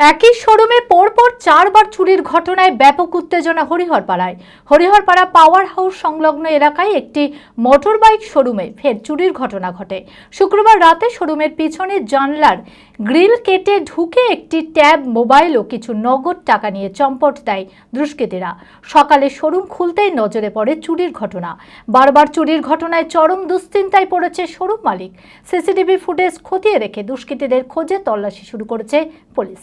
একই শোরুমে পরপর চারবার চুরির ঘটনায় ব্যাপক উত্তেজনা হরিহরপাড়ায়। হরিহরপাড়া পাওয়ার হাউস সংলগ্ন এলাকায় একটি মোটরবাইক শোরুমে ফের চুরির ঘটনা ঘটে। শুক্রবার রাতে শোরুমের পিছনে জানলার গ্রিল কেটে ঢুকে একটি ট্যাব, মোবাইল ও কিছু নগদ টাকা নিয়ে চম্পট দেয় দুষ্কৃতীরা। সকালে শোরুম খুলতেই নজরে পড়ে চুরির ঘটনা। বারবার চুরির ঘটনায় চরম দুশ্চিন্তায় পড়েছে শোরুম মালিক। সিসিটিভি ফুটেজ খতিয়ে রেখে দুষ্কৃতীদের খোঁজে তল্লাশি শুরু করেছে পুলিশ।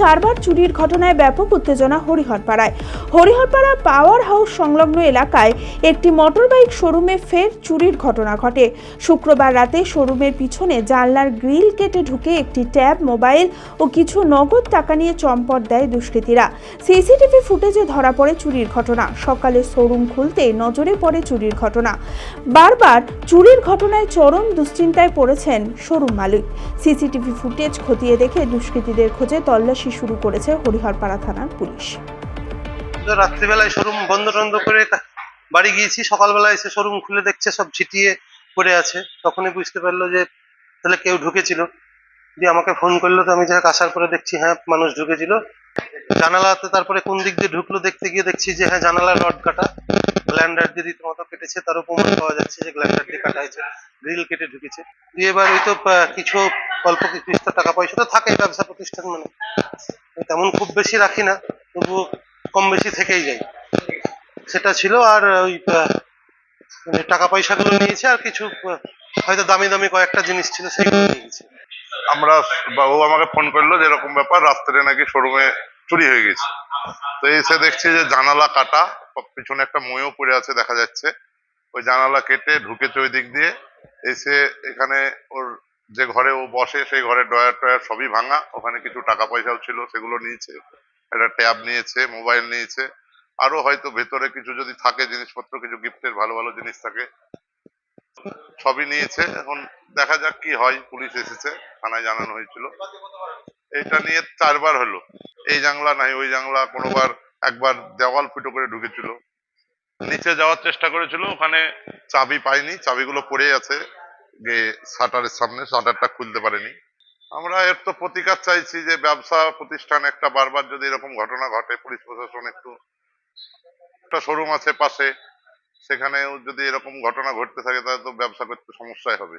চারবার চুরির ঘটনায় ব্যাপক উত্তেজনা হরিহরপাড়ায়। হরিহরপাড়া পাওয়ার হাউস সংলগ্ন এলাকায় একটি মোটরবাইক শোরুমে ফের চুরির ঘটনা ঘটে। শুক্রবার রাতে শোরুমের পিছনে জানলার গ্রিল কেটে ঢুকে একটি ট্যাব, মোবাইল ও কিছু নগদ টাকা নিয়ে চম্পট দেয় দুষ্কৃতীরা। সিসিটিভি ফুটেজে ধরা পড়ে চুরির ঘটনা। সকালে শোরুম খুলতে নজরে পড়ে চুরির ঘটনা। বারবার চুরির ঘটনায় চরম দুশ্চিন্তায় পড়েছেন শোরুম মালিক। সিসিটিভি ফুটেজ খতিয়ে দেখে দুষ্কৃতীদের খোঁজে তল্লাশি শুরু করেছে হরিহরপাড়া থানার পুলিশ। রাত্রিবেলায় শোরুম বন্ধ টন্ধ করে বাড়ি গিয়েছি। সকালবেলায় এসে শোরুম খুলে দেখছে, সব ছিটিয়ে পড়ে আছে। তখনই বুঝতে পারল যে, তাহলে কেউ ঢুকেছিল। দিয়ে আমাকে ফোন করল, তো আমি যাক আসার পরে দেখছি হ্যাঁ মানুষ ঢুকেছিল। জানালাতে তারপরে কোন দিক দিয়ে ঢুকলো দেখতে গিয়ে দেখছি যে হ্যাঁ জানালার রড কাটা। গ্ল্যান্ডার দিয়ে রীতিমতো কেটেছে তারও প্রমাণ পাওয়া যাচ্ছে যে গ্ল্যান্ডার দিয়ে কাটা হয়েছে। গ্রিল কেটে ঢুকেছে। দিয়ে এবার ওই তো কিছু অল্প কিছু টাকা পয়সা তো থাকে ব্যবসা প্রতিষ্ঠান মানে। তেমন খুব বেশি রাখি না, তবুও কম বেশি থেকেই যায় সেটা ছিল আর ওই মানে টাকা পয়সাগুলো নিয়েছে আর কিছু, হয়তো দামি দামি কয়েকটা জিনিস ছিল সেগুলো নিয়ে গেছে আমরা বাবু আমাকে ফোন করল যে এরকম ব্যাপার, রাত্রে নাকি শোরুমে চুরি হয়ে গেছে। তো এসে দেখছি যে জানালা কাটা পিছনে একটা ময়ও পড়ে আছে দেখা যাচ্ছে। ওই জানালা কেটে ঢুকেছে ওই দিক দিয়ে, এসে এখানে ওর যে ঘরে ও বসে, সেই ঘরে ডয়ার টয়ার সবই ভাঙা। ওখানে কিছু টাকা পয়সাও ছিল, সেগুলো নিয়েছে। একটা ট্যাব নিয়েছে, মোবাইল নিয়েছে। আরও হয়তো ভেতরে কিছু যদি থাকে, জিনিসপত্র, কিছু গিফটের ভালো ভালো জিনিস থাকে, সবই নিয়েছে। এখন দেখা যাক কি হয়। পুলিশ এসেছে, থানায় জানানো হয়েছিল। এটা নিয়ে চারবার হলো। এই জাংলা নাই, ওই জাংলা কোনোবার একবার দেওয়াল ফুটো করে ঢুকেছিল। নিচে যাওয়ার চেষ্টা করেছিল, ওখানে চাবি পাইনি। চাবিগুলো পড়ে আছে। যে শাটারের সামনে, শাটারটা খুলতে পারেনি। আমরা এর তো প্রতিকার চাইছি যে ব্যবসা প্রতিষ্ঠান একটা বারবার যদি এরকম ঘটনা ঘটে, পুলিশ প্রশাসন একটু একটা শোরুম আছে পাশে, সেখানেও যদি এরকম ঘটনা ঘটতে থাকে, তাহলে তো ব্যবসা করতে সমস্যাই হবে।